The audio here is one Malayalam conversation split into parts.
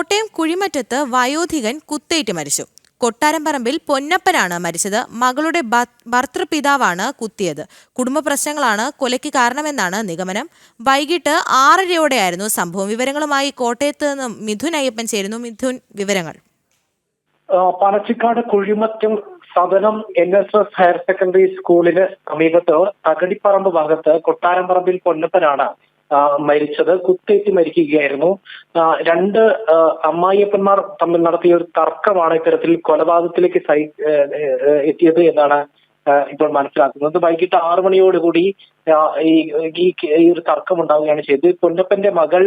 കോട്ടയം കുഴിമറ്റത്ത് വയോധികൻ കുത്തേറ്റ് മരിച്ചു. കൊട്ടാരംപറമ്പിൽ പൊന്നപ്പനാണ് മരിച്ചത്. മകളുടെ ഭർത്തൃപിതാവാണ് കുത്തിയത്. കുടുംബ പ്രശ്നങ്ങളാണ് കൊലയ്ക്ക് കാരണമെന്നാണ് നിഗമനം. വൈകിട്ട് ആറരയോടെയായിരുന്നു സംഭവം. വിവരങ്ങളുമായി കോട്ടയത്ത് നിന്ന് മിഥുൻ അയ്യപ്പൻ ചേരുന്നു. മിഥുൻ വിവരങ്ങൾ. Panachikkad Kuzhimattom Sadanam N S S higher secondary സ്കൂളിന് സമീപത്ത് തകടിപ്പറമ്പ് ഭാഗത്ത് കൊട്ടാരംപറമ്പിൽ പൊന്നപ്പനാണ് മരിച്ചത് കുത്തേറ്റ് മരിക്കുകയായിരുന്നു. രണ്ട് അമ്മായിയപ്പന്മാർ തമ്മിൽ നടത്തിയ ഒരു തർക്കമാണ് ഇത്തരത്തിൽ കൊലപാതകത്തിലേക്ക് സൈ എത്തിയത് എന്നാണ് ഇപ്പോൾ മനസ്സിലാക്കുന്നത്. വൈകിട്ട് ആറു മണിയോടുകൂടി ഈ ഈ ഒരു തർക്കം ഉണ്ടാവുകയാണ് ചെയ്തത്. പൊന്നപ്പന്റെ മകൾ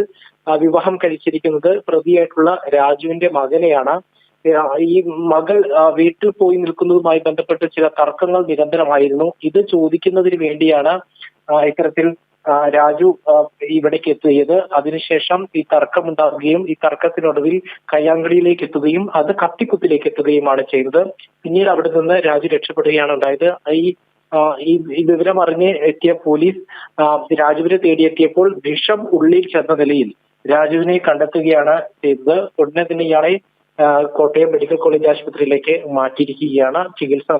വിവാഹം കഴിച്ചിരിക്കുന്നത് പ്രതിയായിട്ടുള്ള രാജുവിന്റെ മകനെയാണ്. ഈ മകൾ വീട്ടിൽ പോയി നിൽക്കുന്നതുമായി ബന്ധപ്പെട്ട് ചില തർക്കങ്ങൾ നിരന്തരമായിരുന്നു. ഇത് ചോദിക്കുന്നതിന് വേണ്ടിയാണ് ഇത്തരത്തിൽ രാജു ഇവിടേക്ക് എത്തിയത് അതിനുശേഷം ഈ തർക്കമുണ്ടാവുകയും ഈ തർക്കത്തിനൊടുവിൽ കയ്യാങ്കളിയിലേക്ക് എത്തുകയും അത് കത്തിക്കുത്തിലേക്ക് എത്തുകയുമാണ് ചെയ്തത്. പിന്നീട് അവിടെ നിന്ന് രാജു രക്ഷപ്പെടുകയാണ് ഉണ്ടായത്. ഈ ഈ വിവരം അറിഞ്ഞ് എത്തിയ പോലീസ് രാജുവിനെ തേടിയെത്തിയപ്പോൾ വിഷം ഉള്ളിൽ ചെന്ന നിലയിൽ രാജുവിനെ കണ്ടെത്തുകയാണ് ചെയ്തത്. ഉടനെ തന്നെ ഇയാളെ കോട്ടയം മെഡിക്കൽ കോളേജ് ആശുപത്രിയിലേക്ക് മാറ്റിയിരിക്കുകയാണ്. ചികിത്സ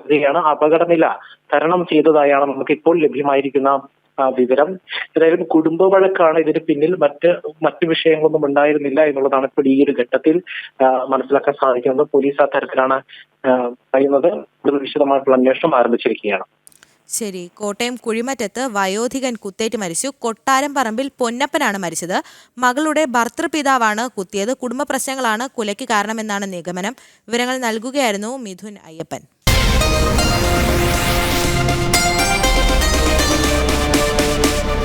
അപകടനില തരണം ചെയ്തതായാണ് നമുക്ക് ഇപ്പോൾ ലഭ്യമായിരിക്കുന്ന വിവരം. ഏതായാലും കുടുംബ വഴക്കാണ് ഇതിന് പിന്നിൽ മറ്റ് മറ്റു വിഷയങ്ങളൊന്നും ഉണ്ടായിരുന്നില്ല എന്നുള്ളതാണ് ഇപ്പോൾ ഈ ഒരു ഘട്ടത്തിൽ ആ, മനസ്സിലാക്കാൻ സാധിക്കുന്നത്. പോലീസ് ആ തരത്തിലാണ് ആ, പറയുന്നത്. വിശദമായിട്ടുള്ള അന്വേഷണം ആരംഭിച്ചിരിക്കുകയാണ്. ശരി. കോട്ടയം കുഴിമറ്റത്ത് വയോധികൻ കുത്തേറ്റ് മരിച്ചു. കൊട്ടാരം പറമ്പിൽ പൊന്നപ്പനാണ് മരിച്ചത്. മകളുടെ ഭർത്തൃപിതാവാണ് കുത്തിയത്. കുടുംബ പ്രശ്നങ്ങളാണ് കൊലയ്ക്ക് കാരണമെന്നാണ് നിഗമനം. വിവരങ്ങൾ നൽകുകയായിരുന്നു മിഥുൻ അയ്യപ്പൻ.